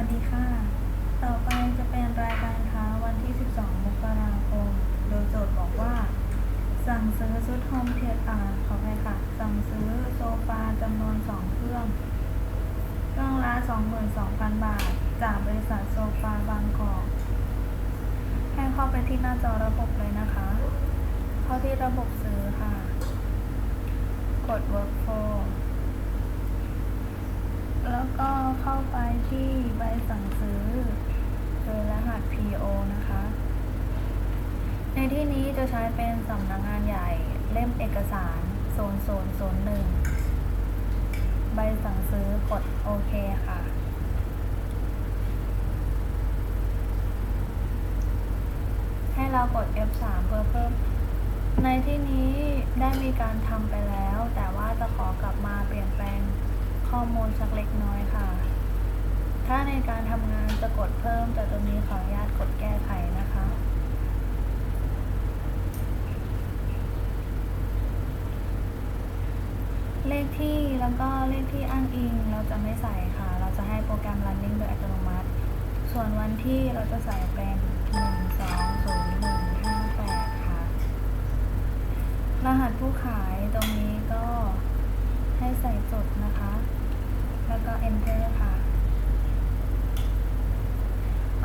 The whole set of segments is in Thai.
วัสดีค่ะ ต่อไปจะเป็นรายการค้าวันที่ 12 มกราคม โดยโจทย์บอกว่า สั่งซื้อชุดโฮมเทเตอร์ขออภัยค่ะ สั่งซื้อโซฟาจำนวน 2 เครื่อง เครื่องละ 22,000 บาท จากบริษัทโซฟาบางกอกให้เข้าไปที่หน้าจอระบบเลยนะคะ เข้าที่ระบบซื้อค่ะ กด workflow ก็เข้าไปที่ใบสั่งซื้อโดยรหัส PO นะคะ ในที่นี้จะใช้เป็นสำนักงานใหญ่เล่มเอกสารโซนโซนโซนหนึ่งใบสั่งซื้อกดโอเคค่ะให้เรากด F3 เพื่อเพิ่ม ในที่นี้ได้มีการทำไปแล้วแต่ว่าจะขอกลับมาเปลี่ยนแปลง ข้อมูลสักเล็กน้อยค่ะ ถ้าในการทำงานจะกดเพิ่มแต่ตรงนี้ขออนุญาตกดแก้ไขนะคะ เลขที่แล้วก็เลขที่อ้างอิงเราจะไม่ใส่ค่ะ เราจะให้โปรแกรม running โดยอัตโนมัติ ส่วนวันที่เราจะใส่เป็น1 2 0 1 5 8 ค่ะ รหัสผู้ขายตรงนี้ก็ให้ใส่จดนะคะ แล้วก็ enter ค่ะ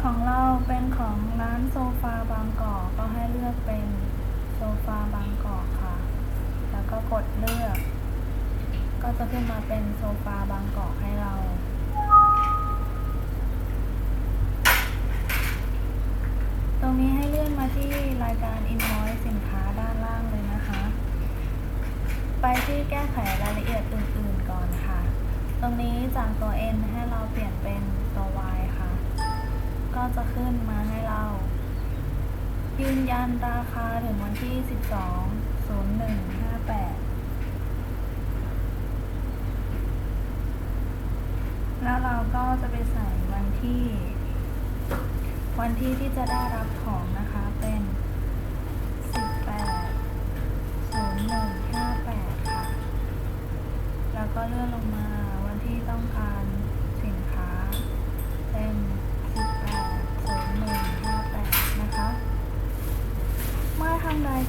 ของเราเป็นของร้านโซฟาบางกอกก็ให้เลือกเป็นโซฟาบางกอกค่ะ แล้วก็กดเลือก ก็จะขึ้นมาเป็นโซฟาบางกอกให้เราตรงนี้ให้เลื่อนมาที่รายการ invoice สินค้าด้านล่างเลยนะคะ ไปที่แก้ไขรายละเอียดอื่นๆก่อนค่ะ ตรงนี้จากตัว N ให้เราเปลี่ยนเป็นตัว Y ค่ะ ก็จะขึ้นมาให้เรา ยืนยันราคาถึงวันที่ 12 01 58 แล้วเราก็จะไปใส่วันที่ วันที่ที่จะได้รับของนะคะ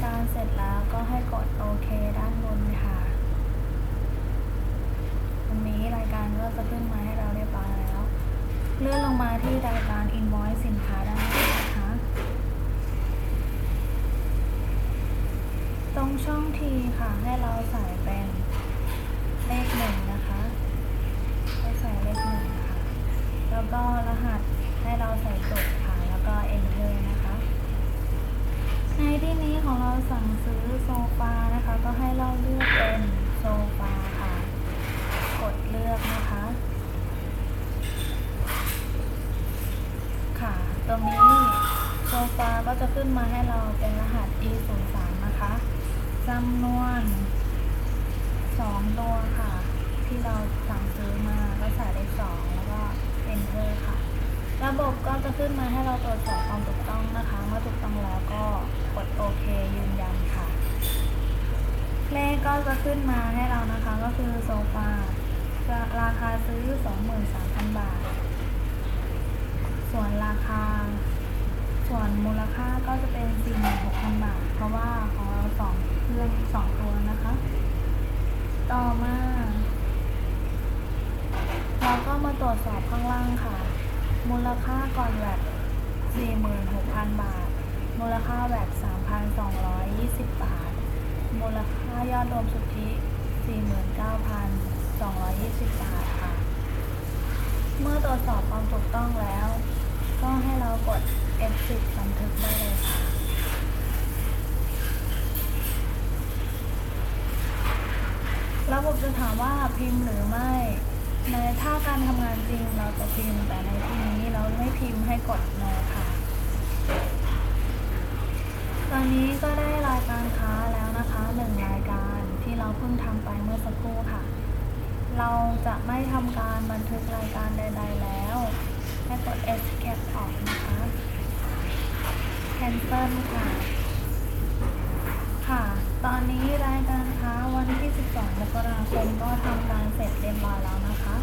การเสร็จแล้วก็ให้กดโอเคด้านบนค่ะ ตรงนี้รายการก็จะขึ้นมาให้เราเรียบร้อยแล้ว เลื่อนลงมาที่รายการ invoice สินค้าด้านล่างนะคะ ตรงช่องทีค่ะให้เราใส่เป็นเลขหนึ่งนะคะ ให้ใส่เลขหนึ่งค่ะ แล้วก็รหัสให้เราใส่จดค่ะ แล้วก็ enter นะคะ ในที่นี้ของเราสั่งซื้อโซฟานะคะ ก็ให้เราเลือกเป็นโซฟาค่ะ กดเลือกนะคะ ค่ะ ตรงนี้โซฟาก็จะขึ้นมาให้เราเป็นรหัส e 0 3นะคะจำนวนสองตัวค่ะ ที่เราสั่งซื้อมาก็ใส่เลขสองแล้วก็ enter ค่ะ ระบบก็จะขึ้นมาให้เราตรวจสอบความถูกต้องนะคะเมื่อถูกต้องแล้วก็กดโอเคยืนยันค่ะเลขก็จะขึ้นมาให้เรานะคะก็คือโซฟาราคาซื้อ 23,000 บาท ส่วนราคา ส่วน มูลค่าก็จะเป็น 46,000 บาท เพราะว่าของเราสองเครื่องสองตัวนะคะ ต่อมา เราก็มาตรวจสอบข้างล่างค่ะ มูลค่าก่อนแวด46,000 บาท มูลค่าแวด3,220 บาท มูลค่ายอดรวมสุทธิ 49,220 บาทค่ะ เมื่อตรวจสอบความถูกต้องแล้ว ก็ให้เรากด F10 บันทึกได้เลยค่ะระบบจะถามว่าพิมพ์หรือไม่ ในถ้าการทำงานจริงเราจะพิมพ์ แต่ในที่นี้เราไม่พิมพ์ให้กด no ค่ะ ตอนนี้ก็ได้รายการค้าแล้วนะคะหนึ่งรายการที่เราเพิ่งทำไปเมื่อสักครู่ค่ะ เราจะไม่ทำการบันทึกรายการใด ๆ แล้ว ให้กด escape ออกนะคะ cancel ค่ะ ค่ะ ตอนนี้รายการค้าวันที่ 12มกราคมก็ทำการเสร็จเรียบร้อยแล้วนะคะ